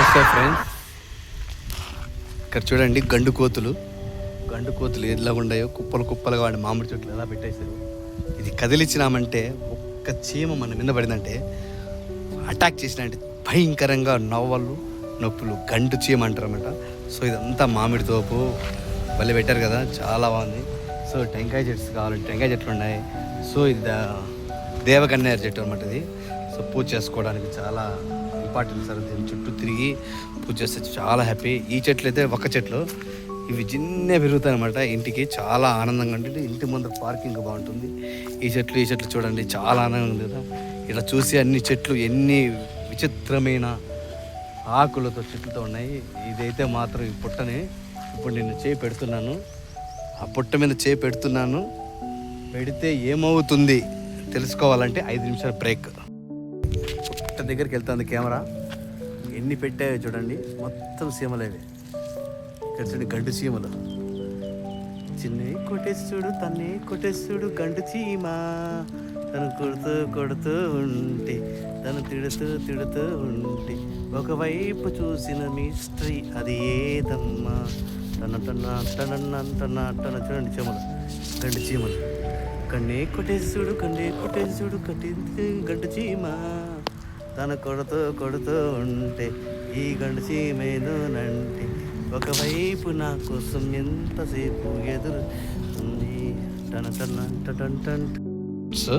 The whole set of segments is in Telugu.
నమస్తే ఫ్రెండ్స్ ఇక్కడ చూడండి గండు కోతులు. గండు కోతులు ఎలా ఉన్నాయో కుప్పలు కుప్పలుగా వాడి మామిడి చెట్లు ఎలా పెట్టేశారు. ఇది కదిలిచ్చినామంటే ఒక్క చీమ మన మీద పడిందంటే అటాక్ చేసినంటే భయంకరంగా నవ్వలు నొప్పులు గండు చీమ అంటారన్నమాట. సో ఇదంతా మామిడి తోపు. భలే పెట్టారు కదా చాలా బాగుంది. సో టెంకాయ చెట్స్ కావాలంటే టెంకాయ చెట్లు ఉన్నాయి. సో ఇది దా- చెట్టు అనమాట ఇది. సో పూజ చేసుకోవడానికి చాలా ఇంపార్టెంట్ సార్. దీని చుట్టూ తిరిగి పూజ చేస్తే చాలా హ్యాపీ ఈ చెట్లు అయితే ఒక్క చెట్లు. ఇవి చిన్న పెరుగుతాయి అనమాట ఇంటికి చాలా ఆనందంగా ఉంటుంది. ఇంటి ముందర పార్కింగ్ బాగుంటుంది. ఈ చెట్లు ఈ చెట్లు చూడండి. చాలా ఆనందంగా ఉంది కదా. ఇలా చూసి అన్ని చెట్లు ఎన్ని విచిత్రమైన ఆకులతో చెట్లతో ఉన్నాయి. ఇదైతే మాత్రం ఈ పుట్టని. ఇప్పుడు నేను చేయి పెడుతున్నాను. ఆ పుట్ట మీద చేయి పెడుతున్నాను. పెడితే ఏమవుతుంది? తెలుసుకోవాలంటే ఐదు నిమిషాల బ్రేక్. దగ్గరికి వెళ్తుంది కెమెరా. ఎన్ని పెట్టాయో చూడండి. మొత్తం సీమలేవి ఇక్కడ చూడండి గండు సీమలు. చిన్న కొట్టేస్తుడు తన్ని కొట్టేస్తుడు గండు చీమ. తను కొడుతూ కొడుతూ ఉంటే తను తిడుతూ తిడుతూ ఉంటే ఒకవైపు చూసిన మిస్టరీ అది ఏదమ్మా? తన తన తన తన తన చూడండి చీమలు. గండు చీమలు. కన్నే కొట్టేసుడు కన్నే కొట్టేసుడు కట్టింది గండు చీమ. తను కొడుతూ కొడుతూ ఉంటే ఈ గండు చీమేదోనంటే ఒకవైపు నా కోసం ఎంతసేపు ఎదురు ఉంది టన టన్ టన్ టన్ సో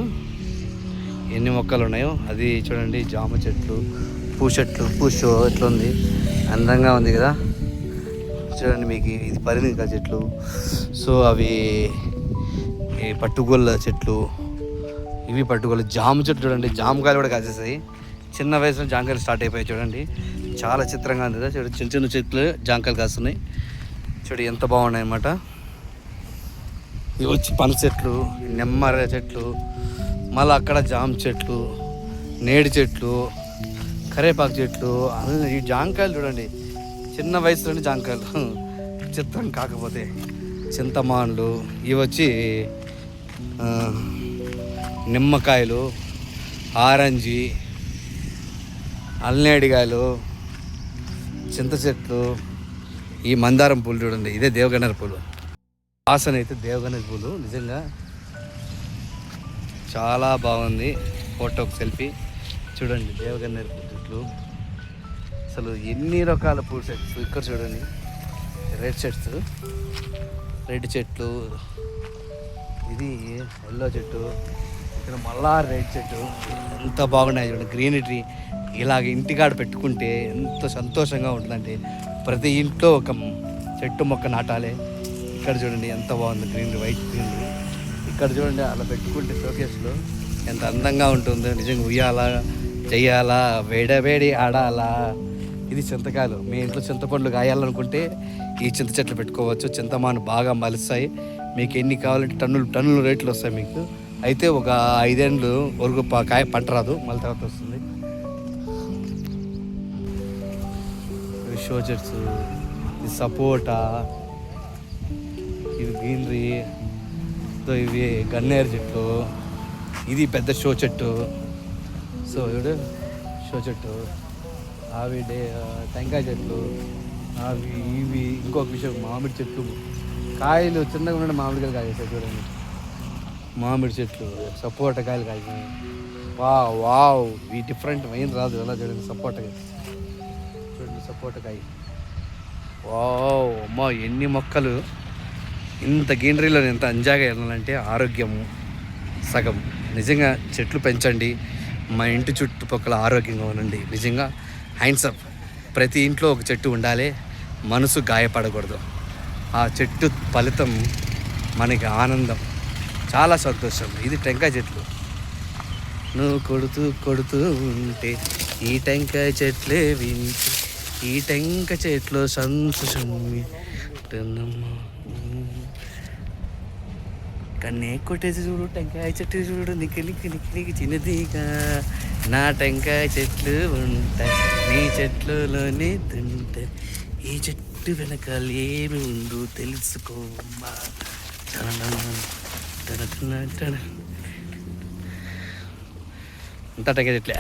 ఎన్ని మొక్కలు ఉన్నాయో అది చూడండి జామ చెట్లు పూ చెట్లు పూ షో ఎట్లుంది? అందంగా ఉంది కదా? చూడండి మీకు ఇది పరిణిక చెట్లు. సో అవి పట్టుగొల్ల చెట్లు ఇవి పట్టుగొల్ల జామ చెట్లు చూడండి జామకాయలు కూడా కాసేసాయి. చిన్న వయసులో జామకాయలు స్టార్ట్ అయిపోయాయి చూడండి. చాలా చిత్రంగా ఉంది కదా చూడండి చిన్న చిన్న చెట్లు జామకాయలు కాస్తున్నాయి. చూడు ఎంత బాగున్నాయి అన్నమాట. ఇవి వచ్చి పనస చెట్లు నెమ్మర చెట్లు మళ్ళీ అక్కడ జామ చెట్లు నేడి చెట్లు కరేపాకు చెట్లు ఈ జాంకాయలు చూడండి. చిన్న వయసులోనే జాంకాయలు. చిత్రం కాకపోతే చింతమాన్లు ఇవి వచ్చి నిమ్మకాయలు ఆరెంజీ అల్నేడికాయలు చింత చెట్లు ఈ మందారం పూలు చూడండి ఇదే దేవగన్నర పూలు. వాసన అయితే దేవగన్నర పూలు నిజంగా చాలా బాగుంది. Photo selfie. చూడండి దేవగన్నర పూల చెట్లు. అసలు ఎన్ని రకాల పూల చెట్లు? ఇక్కడ చూడండి. రెడ్ చెట్స్ రెడ్ చెట్లు. ఇది ఎల్లో చెట్టు. ఇక్కడ మళ్ళా రెడ్ చెట్టు. ఎంత బాగున్నాయి చూడండి. గ్రీనరీ ఇలాగ ఇంటికాడ పెట్టుకుంటే ఎంత సంతోషంగా ఉంటుందంటే ప్రతి ఇంట్లో ఒక చెట్టు మొక్క నాటాలి. ఇక్కడ చూడండి ఎంత బాగుంది గ్రీనరీ వైట్ గ్రీనరీ. ఇక్కడ చూడండి అలా పెట్టుకుంటే షోకేస్లో ఎంత అందంగా ఉంటుందో నిజంగా ఉయ్యాలా చెయ్యాలా వేడవేడి ఆడాలా. ఇది చింతకాయలు. మీ ఇంట్లో చింతపండ్లు కాయాలనుకుంటే ఈ చింత చెట్లు పెట్టుకోవచ్చు. చింతమాను బాగా మలుస్తాయి. మీకు ఎన్ని కావాలంటే టన్నులు టన్నులు రేట్లు వస్తాయి మీకు. అయితే ఒక ఐదేళ్ళు వరకు కాయ పంట రాదు. మళ్ళీ తర్వాత వస్తుంది. ఇవి షో చెట్స్ ఇది సపోటా ఇది గ్రీనరీ సో ఇవి గన్నేరు చెట్లు ఇది పెద్ద షో చెట్టు. సో ఇప్పుడు షో చెట్టు. అవి డే టెంకాయ చెట్లు అవి ఇవి ఇంకొక విషయం మామిడి చెట్లు. కాయలు చిన్నగా ఉన్న మామిడికాయలు కాయేసాయి చూడండి. మామిడి చెట్లు సపోటా కాయలు. కాయ వా వావ్ ఈ డిఫరెంట్ ఏం రాదు ఎలా చూడండి సపోటా సపోటకాయ వావ్ అమ్మ ఎన్ని మొక్కలు. ఇంత గ్రీనరీలో ఎంత అంజాగా వెళ్ళాలంటే ఆరోగ్యము సగం. నిజంగా చెట్లు పెంచండి మా ఇంటి చుట్టుపక్కల ఆరోగ్యంగా ఉండండి. నిజంగా హ్యాండ్సప్ ప్రతి ఇంట్లో ఒక చెట్టు ఉండాలి మనసు గాయపడకూడదు. ఆ చెట్టు ఫలితం మనకి ఆనందం చాలా సంతోషం. ఇది టెంకాయ చెట్లు. నువ్వు కొడుతూ కొడుతూ ఉంటే ఈ టెంకాయ చెట్లే వింటే ఈ టెంక చెట్లు సంతోషం కన్నే కొట్టేసి చూడు టెంకాయ చెట్టు చూడు నికిలికి నికిలికి చిన్నదిగా నా టెంకాయ చెట్లు ఉంటాయి నీ చెట్లులోనే తింటాయి ఈ చెట్టు వెనకాల ఏమి ఉందో తెలుసుకోమ్మా. టనటన, అంతా టెంకాయ చెట్లే.